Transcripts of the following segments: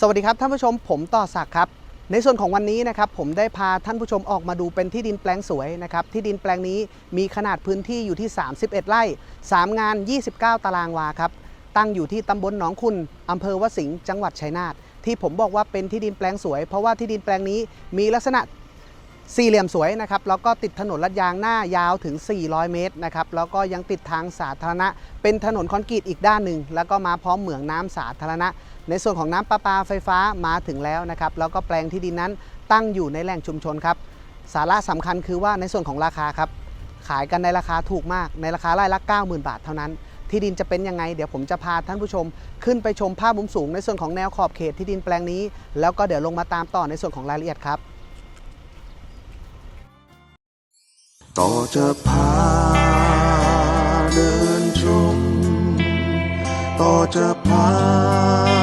สวัสดีครับท่านผู้ชมผมต่อศักดิ์ครับ ในส่วนของวันนี้นะครับผมได้พาท่านผู้ชมออกมาดูเป็นที่ดินแปลงสวยนะครับที่ดินแปลงนี้มีขนาดพื้นที่อยู่ที่ 31 ไร่ 3 งาน 29 ตารางวาครับตั้งอยู่ที่ตำบลหนองคุณอำเภอวสิงห์จังหวัดชัยนาทที่ผมบอกว่าเป็นที่ดินแปลงสวย เพราะว่าที่ดินแปลงนี้มีลักษณะสี่เหลี่ยมสวยนะครับแล้วก็ติดถนนลาดยางหน้ายาวถึง 400 เมตรนะครับแล้วก็ยังติดทางสาธารณะ เป็นถนนคอนกรีตอีกด้านหนึ่งแล้วก็มาพร้อมเหมืองน้ำสาธารณะ ในส่วนของน้ำประปาไฟฟ้ามาถึงแล้วนะครับ แล้วก็แปลงที่ดินนั้นตั้งอยู่ในแหล่งชุมชนครับ สาระสำคัญคือว่าในส่วนของราคาครับ ขายกันในราคาถูกมาก ในราคาไร่ละ 90,000 บาทเท่านั้น ที่ดินจะเป็นยังไง เดี๋ยวผมจะพาท่านผู้ชม ขึ้นไปชมภาพมุมสูง ในส่วนของแนวขอบเขตที่ดินแปลงนี้ แล้วก็เดี๋ยวลงมาตามต่อในส่วนของรายละเอียดครับต่อจะพาเดินชมต่อจะพา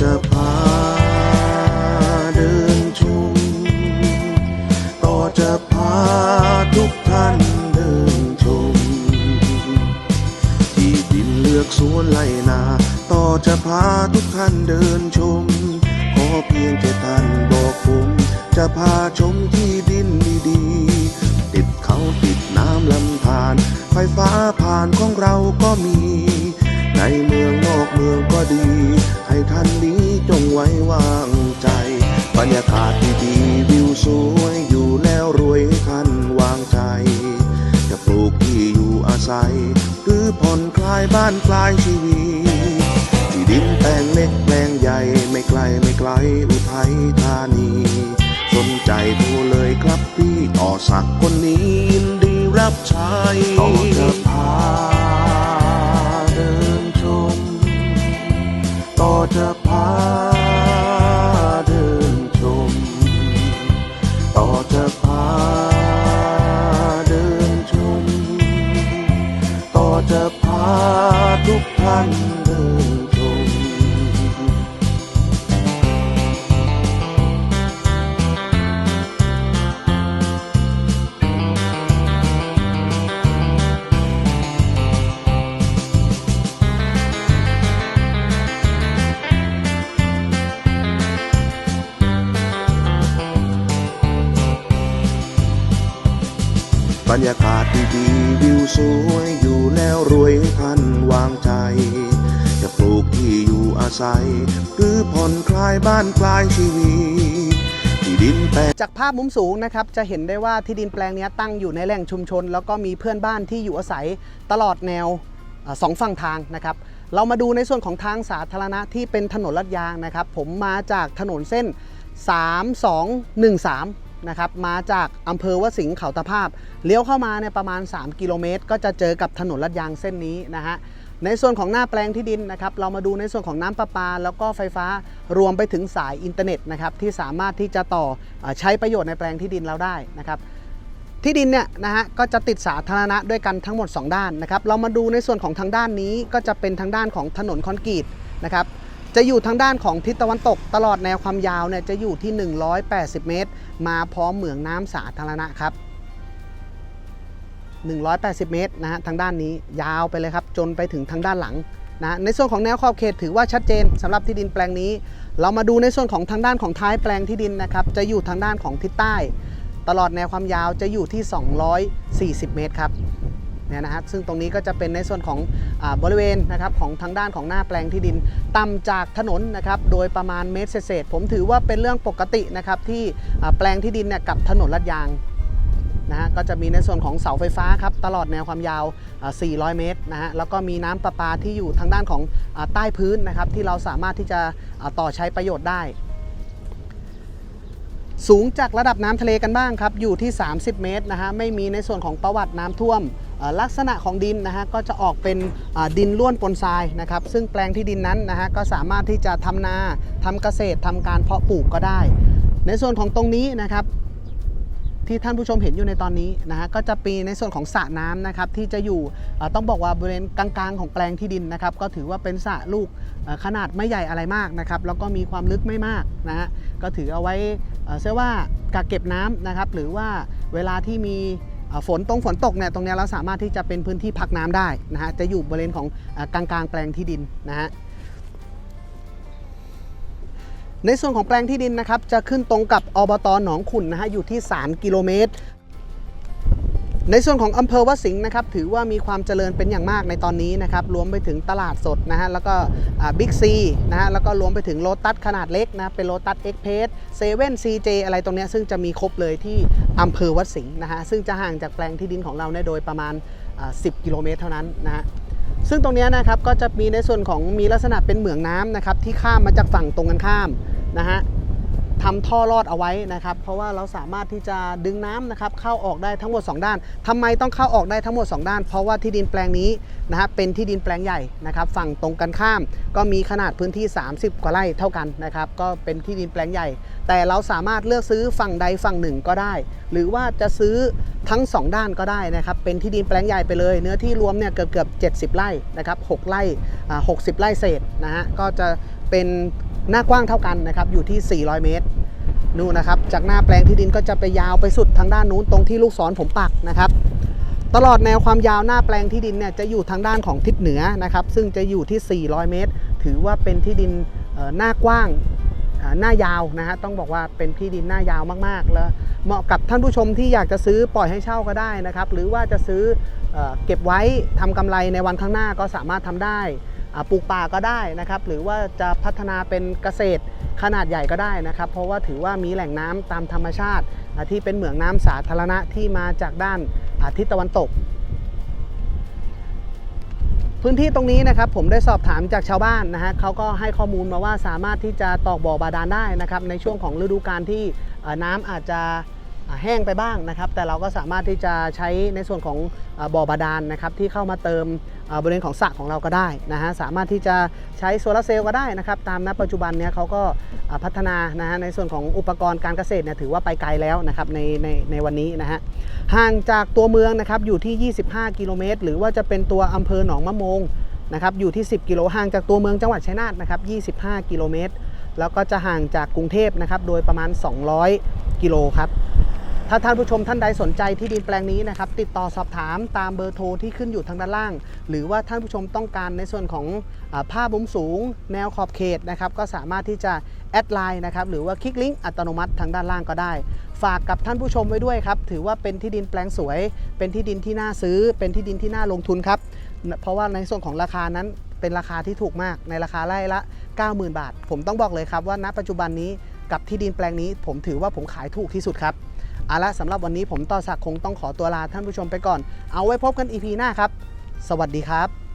จะพาเดินชม ต่อจะพาทุกท่านเดินชม ที่ดินเลือกสวนไลนา ต่อจะพาทุกท่านเดินชม ขอเพียงแค่ท่านบอกผม จะพาชมที่ดินดีๆ ติดเขาติดน้ำลำธาร ไฟฟ้าผ่านของเราก็มี ในเมืองนอกเมืองก็ดี ให้ท่านนี้จงไว้วางใจ บรรยากาศดีๆวิวสวยอยู่แล้วรวยให้ท่านวางใจ จะปลูกที่อยู่อาศัย หรือผ่อนคลายบ้านปลายชีวิตที่ดินแปลงเล็กแปลงใหญ่ไม่ไกลไม่ไกลอุทัยธานีสนใจโทรเลยครับพี่ต่อสักคนนี้ยินดีรับใช้ พาทุกท่านเดินชมบรรยากาศดีๆวิวสวยอยู่ แล้วรวยให้ท่านวางใจ จะปลูกที่อยู่อาศัย หรือผ่อนคลายบ้านปลายชีวิตที่ดินแปลงจากภาพมุมสูงนะครับจะเห็นได้ว่าที่ดินแปลงนี้ตั้งอยู่ในแหล่งชุมชน แล้วก็มีเพื่อนบ้านที่อยู่อาศัยตลอดแนวอสองฝั่งทางนะครับเรามาดูในส่วนของทางสาธารณะที่เป็นถนนลาดยางนะครับ ผมมาจากถนนเส้น 3213 นะครับมาจากอำเภอวสิงห์เขาตะภาพเลี้ยวเข้ามาเนี่ยประมาณ 3 กิโลเมตร ก็จะเจอกับถนนลาดยางเส้นนี้นะฮะในส่วนของหน้าแปลงที่ดินนะครับเรามาดูในส่วนของน้ำประปา แล้วก็ไฟฟ้ารวมไปถึงสายอินเทอร์เน็ตนะครับที่สามารถที่จะต่อเออใช้ประโยชน์ในแปลงที่ดินเราได้นะครับที่ดินเนี่ยนะฮะก็จะติดสาธารณะด้วยกันทั้งหมด 2 ด้านนะครับเรามาดูในส่วนของทางด้านนี้ก็จะเป็นทางด้านของถนนคอนกรีตนะครับ จะอยู่ทางด้านของทิศตะวันตก ตลอดแนวความยาวเนี่ยจะอยู่ที่ 180 เมตร มาพร้อมเหมืองน้ำสาธารณะครับ 180 เมตรนะฮะทางด้านนี้ยาวไปเลยครับ จนไปถึงทางด้านหลังนะในส่วนของแนวขอบเขตถือว่าชัดเจนสำหรับที่ดินแปลงนี้ เรามาดูในส่วนของทางด้านของท้ายแปลงที่ดินนะครับจะอยู่ทางด้านของทิศใต้ ตลอดแนวความยาวจะอยู่ที่ 240 เมตรครับ เนี่ยนะฮะซึ่งตรงนี้ก็จะเป็นในส่วนของอบริเวณนะครับของทางด้านของหน้าแปลงที่ดินต่ำจากถนนนะครับโดยประมาณเมตรเศษผมถือว่าเป็นเรื่องปกตินะครับที่แปลงที่ดินเนี่ยกับถนนลาดยางนะฮะก็จะมีในส่วนของเสาไฟฟ้าครับตลอดแนวความยาว 400 เมตรนะฮะแล้วก็มีน้ำประปาที่อยู่ทางด้านของอใต้พื้นนะครับที่เราสามารถที่จะต่อใช้ประโยชน์ได้สูงจากระดับน้ำทะเลกันบ้างครับ อยู่ที่ 30 เมตรนะฮะไม่มีในส่วนของประวัติน้ำท่วม ลักษณะของดินนะฮะก็จะออกเป็นดินล้วนปนทรายนะครับ ซึ่งแปลงที่ดินนั้นนะฮะก็สามารถที่จะทำนาทำเกษตรทำการเพาะปลูกก็ได้ ในส่วนของตรงนี้นะครับที่ท่านผู้ชมเห็นอยู่ในตอนนี้นะฮะก็จะปีในส่วนของสระน้ำนะครับที่จะอยู่ต้องบอกว่าบริเวณกลางๆ ของแปลงที่ดินนะครับ ก็ถือว่าเป็นสระลูกขนาดไม่ใหญ่อะไรมากนะครับแล้วก็มีความลึกไม่มากนะฮะก็ถือเอาไว้เอ่อเชื่อว่ากักเก็บน้ำนะครับ หรือว่าเวลาที่มี ฝนตรงฝนตกเนี่ยตรงเนี้ยเราสามารถที่จะเป็นพื้นที่พักน้ำได้นะฮะจะอยู่บริเวณของกลางกลางๆ แปลงที่ดินนะฮะในส่วนของแปลงที่ดินนะครับจะขึ้นตรงกับอบตหนองขุนนะฮะอยู่ที่ 3 กิโลเมตร ในส่วนของอำเภอวัดสิงห์นะครับถือว่ามีความเจริญเป็นอย่างมากในตอนนี้นะครับรวมไปถึงตลาดสดนะฮะแล้วก็บิ๊กซีนะฮะแล้วก็รวมไปถึงโลตัสขนาดเล็กนะเป็นโลตัสเอ็กเพสเซเว่นซีเจอะไรตรงนี้ซึ่งจะมีครบเลยที่อำเภอวัดสิงห์นะฮะซึ่งจะห่างจากแปลงที่ดินของเราเนี่ยโดยประมาณ 10 กิโลเมตรเท่านั้นนะฮะซึ่งตรงนี้นะครับก็จะมีในส่วนของมีลักษณะเป็นเหมืองน้ำนะครับที่ข้ามมาจากฝั่งตรงกันข้ามนะฮะ ทำท่อรอดเอาไว้นะครับ เพราะว่าเราสามารถที่จะดึงน้ำนะครับเข้าออกได้ทั้งหมด 2 ด้านทำไมต้องเข้าออกได้ทั้งหมด 2 ด้าน เพราะว่าที่ดินแปลงนี้นะฮะเป็นที่ดินแปลงใหญ่นะครับฝั่งตรงกันข้าม ก็มีขนาดพื้นที่ 30 กว่าไร่เท่ากันนะครับก็เป็นที่ดินแปลงใหญ่ แต่เราสามารถเลือกซื้อฝั่งใดฝั่งหนึ่งก็ได้ หรือว่าจะซื้อทั้ง 2 ด้านก็ได้นะครับเป็นที่ดินแปลงใหญ่ไปเลย เนื้อที่รวมเนี่ยเกือบเกือบ70 ไร่นะครับ6ไร่อ่า60 ไร่เศษนะฮะก็จะเป็น หน้ากว้างเท่ากันนะครับอยู่ที่ 400 เมตรนู่นนะครับจากหน้าแปลงที่ดินก็จะไปยาวไปสุดทางด้านนู้นตรงที่ลูกศรผมปักนะครับ ตลอดแนวความยาวหน้าแปลงที่ดินเนี่ยจะอยู่ทางด้านของทิศเหนือนะครับ ซึ่งจะอยู่ที่ 400 เมตร ถือว่าเป็นที่ดินหน้ากว้างหน้ายาวนะฮะต้องบอกว่าเป็นที่ดินหน้ายาวมากๆ แล้วเหมาะกับท่านผู้ชมที่อยากจะซื้อปล่อยให้เช่าก็ได้นะครับ หรือว่าจะซื้อเอเก็บไว้ทำกำไรในวันข้างหน้าก็สามารถทำได้ ปลูกป่าก็ได้นะครับ หรือว่าจะพัฒนาเป็นเกษตรขนาดใหญ่ก็ได้นะครับ เพราะว่าถือว่ามีแหล่งน้ำตามธรรมชาติ ที่เป็นเหมืองน้ำสาธารณะที่มาจากด้านทิศตะวันตก พื้นที่ตรงนี้นะครับ ผมได้สอบถามจากชาวบ้านนะฮะเขาก็ให้ข้อมูลมาว่าสามารถที่จะตอกบ่อบาดาลได้นะครับ ในช่วงของฤดูกาลที่น้ำอาจจะแห้งไปบ้างนะครับ แต่เราก็สามารถที่จะใช้ในส่วนของบ่อบาดาลนะครับ ที่เข้ามาเติม บริเวณของสระของเราก็ได้นะฮะสามารถที่จะใช้โซลาร์เซลล์ก็ได้นะครับตามณปัจจุบันเนี้ยเขาก็พัฒนานะฮะในส่วนของอุปกรณ์การเกษตรเนี่ยถือว่าไปไกลแล้วนะครับในในในวันนี้นะฮะห่างจากตัวเมืองนะครับอยู่ที่ 25 กิโลเมตร หรือว่าจะเป็นตัวอำเภอหนองมะโมงนะครับอยู่ที่ 10 กิโลห่างจากตัวเมืองจังหวัดชัยนาทนะครับ25 กิโลเมตร แล้วก็จะห่างจากกรุงเทพนะครับโดยประมาณ 200 กิโลครับ ถ้าท่านผู้ชมท่านใดสนใจที่ดินแปลงนี้นะครับ ติดต่อสอบถามตามเบอร์โทรที่ขึ้นอยู่ทางด้านล่าง หรือว่าท่านผู้ชมต้องการในส่วนของอภาพมุมสูง แนวขอบเขตนะครับ ก็สามารถที่จะแอดไลน์นะครับ หรือว่าคลิกลิงก์อัตโนมัติทางด้านล่างก็ได้ ฝากกับท่านผู้ชมไว้ด้วยครับ ถือว่าเป็นที่ดินแปลงสวย เป็นที่ดินที่น่าซื้อ เป็นที่ดินที่น่าลงทุนครับ เพราะว่าในส่วนของราคานั้นเป็นราคาที่ถูกมากในราคาไร่ละ 90,000 บาท ผมต้องบอกเลยครับว่าณปัจจุบันนี้กับที่ดินแปลงนี้ ผมถือว่าผมขายถูกที่สุดครับ เอาละสำหรับวันนี้ผมต่อศักดิ์คงต้องขอตัวลาท่านผู้ชมไปก่อน เอาไว้พบกัน EP หน้าครับ สวัสดีครับ